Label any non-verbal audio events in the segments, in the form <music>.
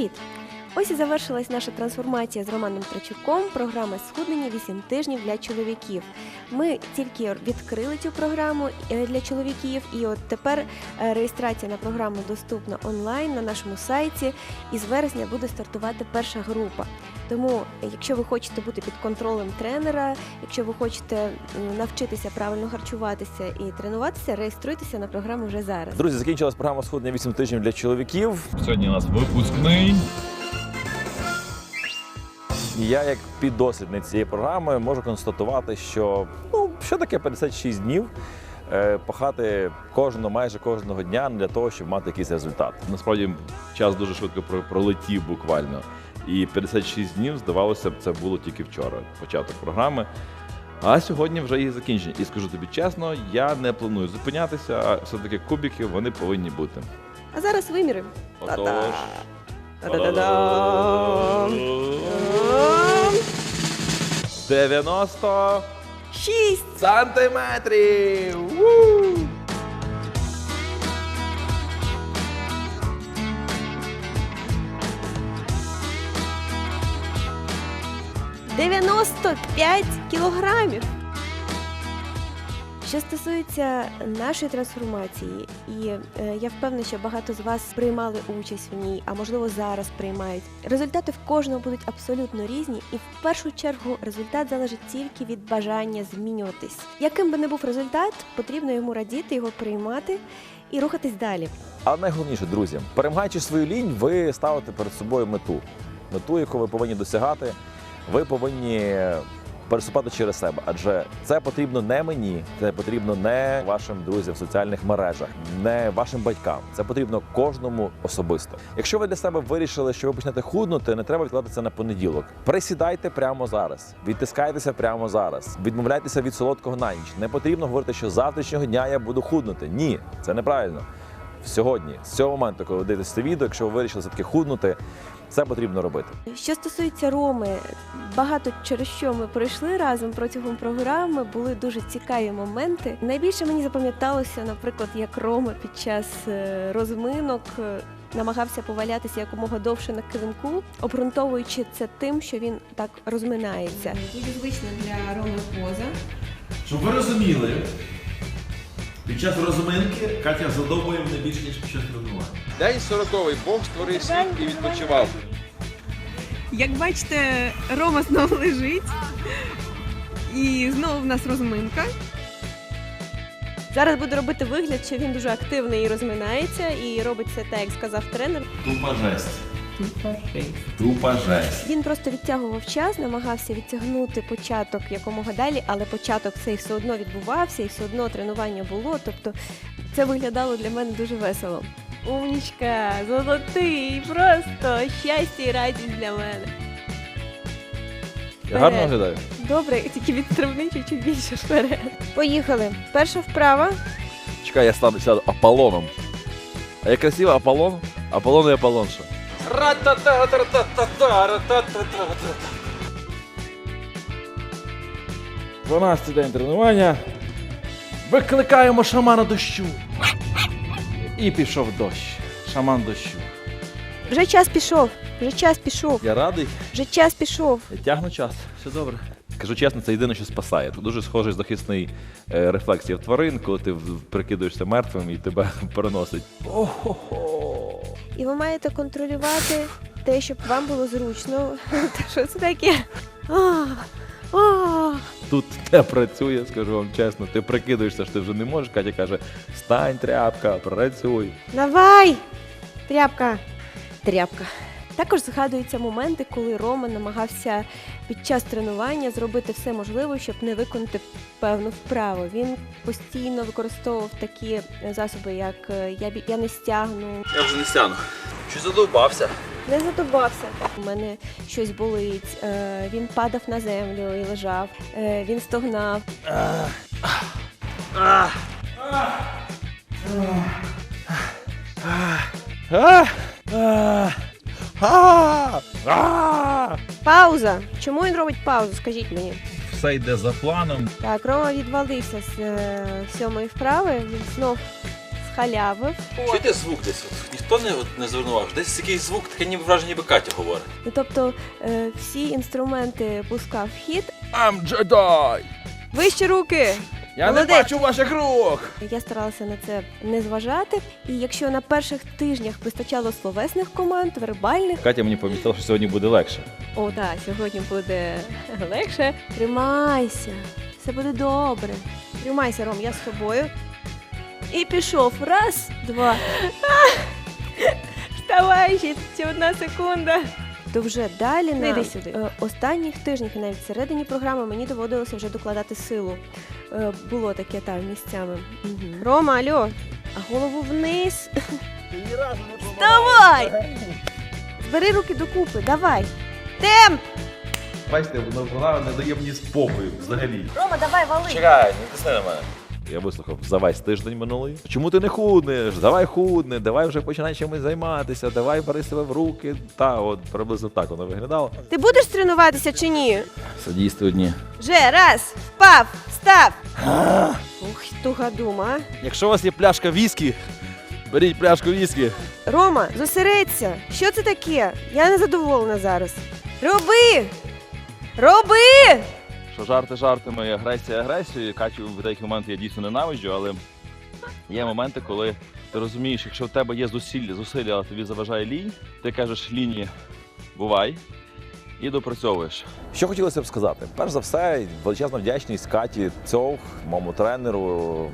Привіт! Ось і завершилась наша трансформація з Романом Трачуком. Програма схуднення 8 тижнів для чоловіків. Ми тільки відкрили цю програму е, для чоловіків, і от тепер е, реєстрація на програму доступна онлайн на нашому сайті. І з вересня буде стартувати перша група. Тому, якщо ви хочете бути під контролем тренера, якщо ви хочете навчитися правильно харчуватися і тренуватися, реєструйтеся на програму вже зараз. Друзі, закінчилась програма схуднення 8 тижнів для чоловіків. Сьогодні у нас випускний. І я, як піддослідник цієї програми, можу констатувати, що ну що таке 56 днів е, пахати кожного, майже кожного дня для того, щоб мати якийсь результат. Насправді час дуже швидко пролетів буквально. І 56 днів, здавалося б, це було тільки вчора, початок програми. А сьогодні вже її закінчення. І скажу тобі чесно, я не планую зупинятися, а все-таки кубики вони повинні бути. А зараз виміримо. Отож. Та-да. Та-да-да-дам. 90 Шість! сантиметрів! Ву! 95 кілограмів. Що стосується нашої трансформації, і е, я впевнена, що багато з вас приймали участь в ній, а можливо зараз приймають. Результати в кожного будуть абсолютно різні, і в першу чергу результат залежить тільки від бажання змінюватись. Яким би не був результат, потрібно йому радіти, його приймати і рухатись далі. Але найголовніше, друзі, перемагаючи свою лінь, ви ставите перед собою мету. Мету, яку ви повинні досягати, ви повинні переступати через себе. Адже це потрібно не мені, це потрібно не вашим друзям в соціальних мережах, не вашим батькам. Це потрібно кожному особисто. Якщо ви для себе вирішили, що ви почнете худнути, не треба відкладати це на понеділок. Присідайте прямо зараз, відтискайтеся прямо зараз, відмовляйтеся від солодкого на ніч. Не потрібно говорити, що завтрашнього дня я буду худнути. Ні, це неправильно. Сьогодні, з цього моменту, коли ви дивитесь це відео, якщо ви вирішили все-таки худнути, це потрібно робити. Що стосується Роми, багато через що ми пройшли разом протягом програми, були дуже цікаві моменти. Найбільше мені запам'яталося, наприклад, як Рома під час е, розминок е, намагався повалятися якомога довше на килимку, обґрунтовуючи це тим, що він так розминається. Дуже звична для Роми поза. Щоб ви розуміли, під час розминки Катя задовбує мене більше, ніж під час тренування. День 40-й Бог створив світ і відпочивав. Як бачите, Рома знову лежить. І знову в нас розминка. Зараз буду робити вигляд, що він дуже активний і розминається, і робить це так, як сказав тренер. Тупа жесть. Тупа жесть. Він просто відтягував час, намагався відтягнути початок якомога далі, але початок цей все одно відбувався і все одно тренування було. Тобто це виглядало для мене дуже весело. Умнічка, золотий, просто щастя і радість для мене. Я гарно Вперед. виглядаю. Добре, тільки відстрибни чуть більше вперед. Поїхали. Перша вправа. Чекай, я стану сяду Аполлоном. А я красиво Аполлон? Аполлон і Аполлонша. 12 день тренування. Викликаємо шамана дощу. І пішов дощ. Шаман дощу. Вже час пішов. Вже час пішов. Я радий. Вже час пішов. Я тягну час. Все добре. Кажу чесно, це єдине, що спасає. Це дуже схожий захисний е, рефлекс є в тварин, коли ти в- прикидуєшся мертвим і тебе <laughs> переносить. І ви маєте контролювати те, щоб вам було зручно. <laughs> Та Що це таке? А. Тут <laughs> не працює, скажу вам чесно. Ти прикидуєшся, що ти вже не можеш. Катя каже: стань, тряпка, працюй. Давай! Тряпка. Тряпка. Також згадуються моменти, коли Рома намагався під час тренування зробити все можливе, щоб не виконати певну вправу. Він постійно використовував такі е, засоби, як е, я, бі- я не стягну, Я вже не стягну. Що задовбався? Не задобався. У мене щось болить. Е, він падав на землю і лежав. Е, він стогнав. Пауза. Чому він робить паузу? Скажіть мені. Все йде за планом. Так, Рома відвалився з е, сьомої вправи. Він знов підхалявив. Чуєте звук десь? От Ніхто не, от, не звернув увагу. Десь якийсь звук, таке ніби враження, ніби Катя говорить. Ну, тобто е, всі інструменти пускав в хід. I'm Jedi! Вище руки! Я Молодець. не бачу ваших рук! Я старалася на це не зважати. І якщо на перших тижнях вистачало словесних команд, вербальних, Катя мені помітила, що сьогодні буде легше. о, так, сьогодні буде легше. Тримайся, все буде добре. Тримайся, Ром, я з тобою. І пішов. Раз, два. <laughs> Вставай, ще ще одна секунда. То вже далі на йди сюди. е, останніх тижнях і навіть всередині програми мені доводилося вже докладати силу. Е, було таке там місцями. Рома, алло, а голову вниз. Вставай! Збери руки докупи, давай. Темп! Бачите, вона, вона не дає мені спокою взагалі. Рома, давай, вали. Чекай, не тисни на мене. Я вислухав за весь тиждень минулий. Чому ти не худнеш? Давай худни, давай вже починай чимось займатися, давай бери себе в руки. Та от приблизно так воно виглядало. Ти будеш тренуватися чи ні? Садісти одні. Вже раз, впав, став. Ух, тугадума. Якщо у вас є пляшка віскі, беріть пляшку віскі. Рома, зосередься. Що це таке? Я не задоволена зараз. Роби! Роби! Що жарти жартами, агресія агресією. Катю в деякі моменти я дійсно ненавиджу, але є моменти, коли ти розумієш, якщо в тебе є зусилля, зусилля, але тобі заважає лінь, ти кажеш лінії бувай і допрацьовуєш. Що хотілося б сказати? Перш за все, величезна вдячність Каті Цьох, моєму тренеру,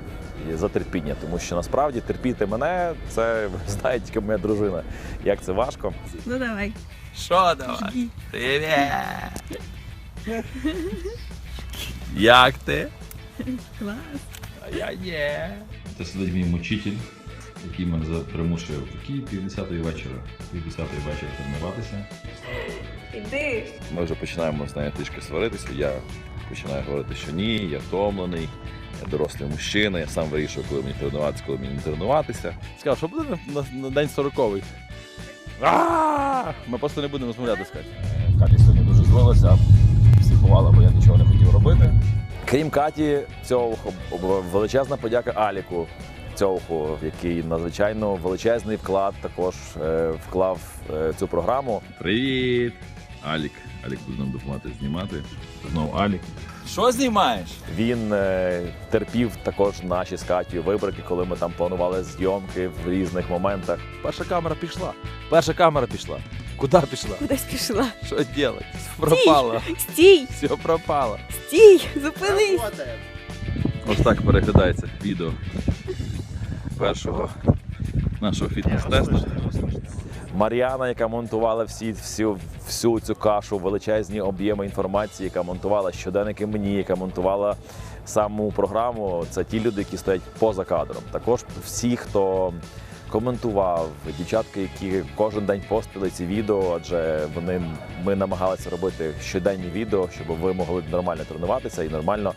за терпіння, тому що насправді терпіти мене це знає тільки моя дружина. Як це важко. Ну давай. Що давай? Привіт! Як ти? Клас. А я є. Це сидить мій мучитель, який мене примушує в такій півдесятої вечора, півдесятої вечора тренуватися. Іди. Ми вже починаємо з нею трішки сваритися. Я починаю говорити, що ні, я втомлений, я дорослий мужчина, я сам вирішую, коли мені тренуватися, коли мені не тренуватися. Сказав, що буде на, на, на день сороковий. Ми просто не будемо розмовляти з Катю. Катя сьогодні дуже злилася, психувала, бо я нічого не хотів робити. Крім Каті, цього величезна подяка Аліку Цьовху, який надзвичайно величезний вклад також е, вклав е, цю програму. Привіт! Алік. Алік буде нам допомагати знімати. Знову Алік. Що знімаєш? Він е, терпів також наші з Катю вибрики, коли ми там планували зйомки в різних моментах. Перша камера пішла. Перша камера пішла. Куди пішла? Кудись пішла. Що робити? Пропала. Стій! Все пропало. Стій! Зупинись! Ось так переглядається відео першого нашого фітнес-тесту. Мар'яна, яка монтувала всі, всю, всю цю кашу, величезні об'єми інформації, яка монтувала щоденники мені, яка монтувала саму програму. Це ті люди, які стоять поза кадром. Також всі, хто коментував, дівчатки, які кожен день постили ці відео, адже вони ми намагалися робити щоденні відео, щоб ви могли нормально тренуватися і нормально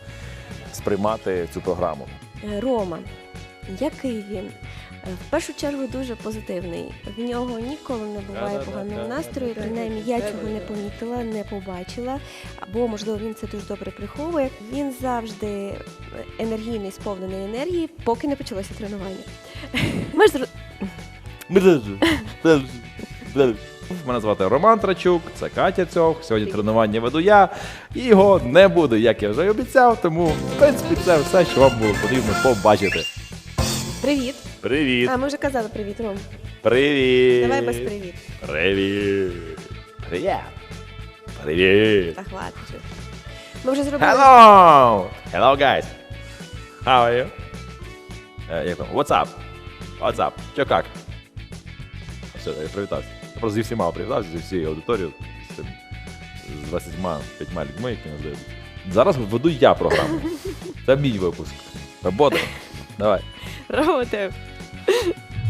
сприймати цю програму. Е, Рома, який він? Е, В першу чергу дуже позитивний. В нього ніколи не буває поганого настрою. Принаймні я цього не помітила, не побачила. Або можливо він це дуже добре приховує. Він завжди енергійний, сповнений енергії, поки не почалося тренування. Ми Мене звати Роман Трачук, це Катя Цьох. Сьогодні тренування веду я. І його не буду, як я вже й обіцяв. Тому, в принципі, це все, що вам було потрібно побачити. привіт. Привіт! А ми вже казали привіт, Ром. Привіт! Давай без привіт. Привіт! Привіт! Привіт! Так, ладно. вже. Ми вже зробили. Hello! Hello, guys! How are you? Е, як там? What's up? What's up? Чо как? Все, я привітався. Я просто зі всіма привітався, зі всією аудиторією, з, цим- з 25 людьми, які нас дивляться. Зараз веду я програму. <laughs> Це мій випуск. Робота. Давай. Роботи.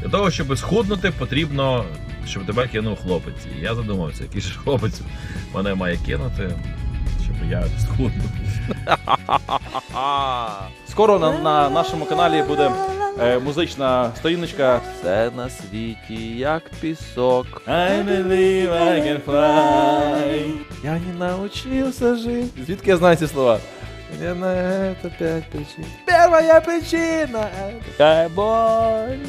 Для того, щоб схуднути, потрібно, щоб тебе кинув хлопець. І я задумався, який ж хлопець мене має кинути, щоб я схуднув. Скоро на, на нашому каналі буде е, музична сторіночка. Все на світі, як пісок. I believe I can fly. Я не навчився жити. Звідки я знаю ці слова? Наверное, это пять причин. Первая причина это какая боль,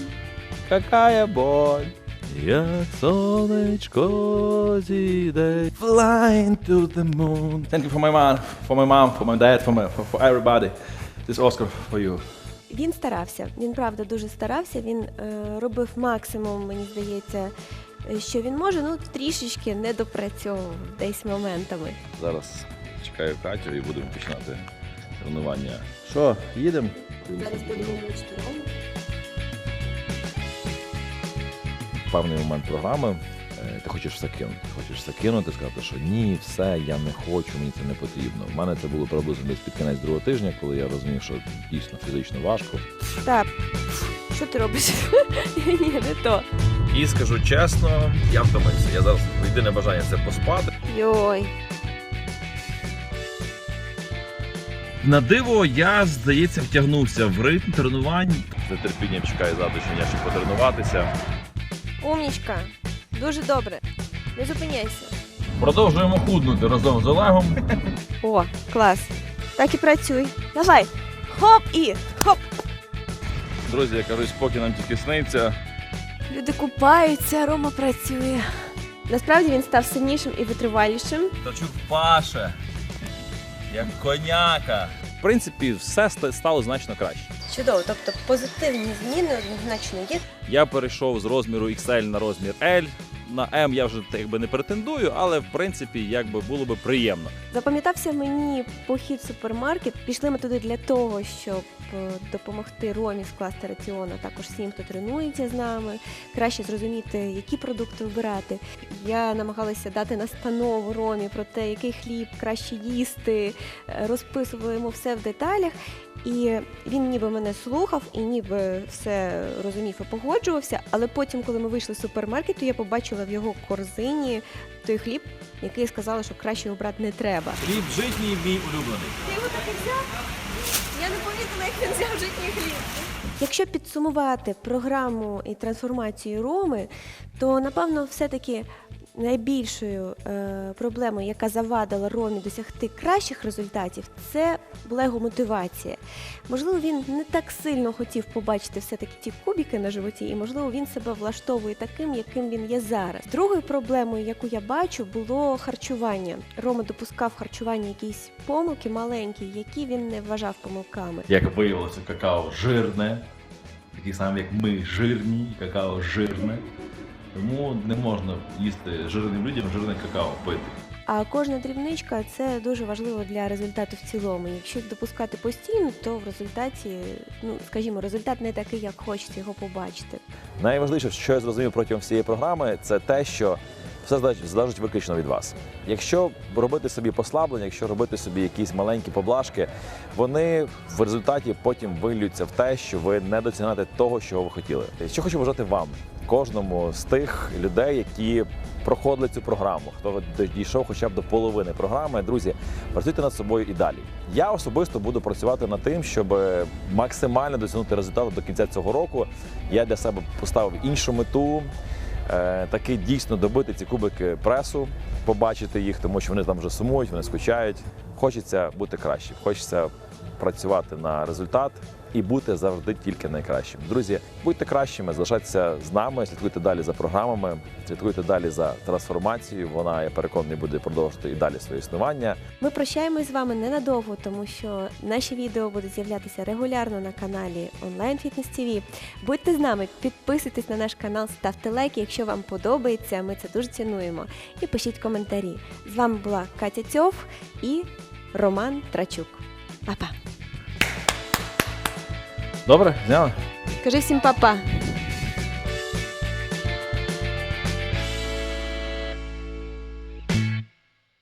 какая боль. Як сонечко зійде. Flying to the moon. Thank you for my mom, for my mom, for my dad, for, my, for, for everybody. This Oscar for you. Він старався. Він правда дуже старався. Він е, робив максимум, мені здається, що він може. Ну трішечки не допрацьовував десь моментами. Зараз чекаю Катю і будемо починати тренування. Що, їдемо? Зараз будемо Рому. Певний момент програми. Ти хочеш все кинути. Хочеш все кинути, сказати, що ні, все, я не хочу, мені це не потрібно. У мене це було приблизно десь під кінець другого тижня, коли я розумів, що дійсно фізично важко. Так, що ти робиш? <laughs> Ні, не то. І скажу чесно, я втомився. Я зараз єдине бажання це поспати. Йой. На диво, я, здається, втягнувся в ритм тренувань. З нетерпінням чекаю завтрашнього дня, щоб потренуватися. Умнічка. Дуже добре. Не зупиняйся. Продовжуємо худнути разом з Олегом. <laughs> О, клас. Так і працюй. Давай. Хоп і хоп. Друзі, я кажу, спокій нам тільки сниться. Люди купаються, Рома працює. Насправді він став сильнішим і витривалішим. Тачук паше, як коняка. В принципі, все ста- стало значно краще. Чудово, тобто позитивні зміни однозначно є. Я перейшов з розміру XL на розмір L. На M я вже якби не претендую, але в принципі якби було би приємно. Запам'ятався мені похід в супермаркет. Пішли ми туди для того, щоб е, допомогти Ромі скласти раціон, а також всім, хто тренується з нами, краще зрозуміти, які продукти обирати. Я намагалася дати настанову Ромі про те, який хліб краще їсти, е, розписувала йому все в деталях. І він ніби мене слухав і ніби все розумів і погоджувався. Але потім, коли ми вийшли з супермаркету, я побачила в його корзині той хліб, який сказали, що краще його брати не треба. Хліб житній мій улюблений. Ти його так і взяв? Я не помітила, як він взяв житній хліб. Якщо підсумувати програму і трансформацію Роми, то напевно все-таки найбільшою е, проблемою, яка завадила Ромі досягти кращих результатів, це була його мотивація. Можливо, він не так сильно хотів побачити все-таки ті кубики на животі, і можливо він себе влаштовує таким, яким він є зараз. Другою проблемою, яку я бачу, було харчування. Рома допускав в харчуванні якісь помилки маленькі, які він не вважав помилками. Як виявилося, какао жирне, такі самі, як ми жирні, какао жирне. Тому не можна їсти жирним людям жирне какао пити. А кожна дрібничка це дуже важливо для результату в цілому. Якщо допускати постійно, то в результаті, ну скажімо, результат не такий, як хочеться його побачити. Найважливіше, що я зрозумів протягом всієї програми, це те, що все залежить- виключно від вас. Якщо робити собі послаблення, якщо робити собі якісь маленькі поблажки, вони в результаті потім вилються в те, що ви не досягаєте того, що ви хотіли. Що хочу бажати вам, кожному з тих людей, які проходили цю програму, хто дійшов хоча б до половини програми. Друзі, працюйте над собою і далі. Я особисто буду працювати над тим, щоб максимально досягнути результату до кінця цього року. Я для себе поставив іншу мету. е, Таки дійсно добити ці кубики пресу, побачити їх, тому що вони там вже сумують, вони скучають. Хочеться бути кращим, хочеться працювати на результат і бути завжди тільки найкращим. Друзі, будьте кращими, залишайтеся з нами, слідкуйте далі за програмами, слідкуйте далі за трансформацією. Вона я переконаний буде продовжувати і далі своє існування. Ми прощаємось з вами ненадовго, тому що наші відео будуть з'являтися регулярно на каналі Онлайн Фітнес ТВ. Будьте з нами, підписуйтесь на наш канал, ставте лайки, якщо вам подобається. Ми це дуже цінуємо. І пишіть коментарі. З вами була Катя Цьов і Роман Трачук. Па-па. Добре, зняли? Кажи всім па-па.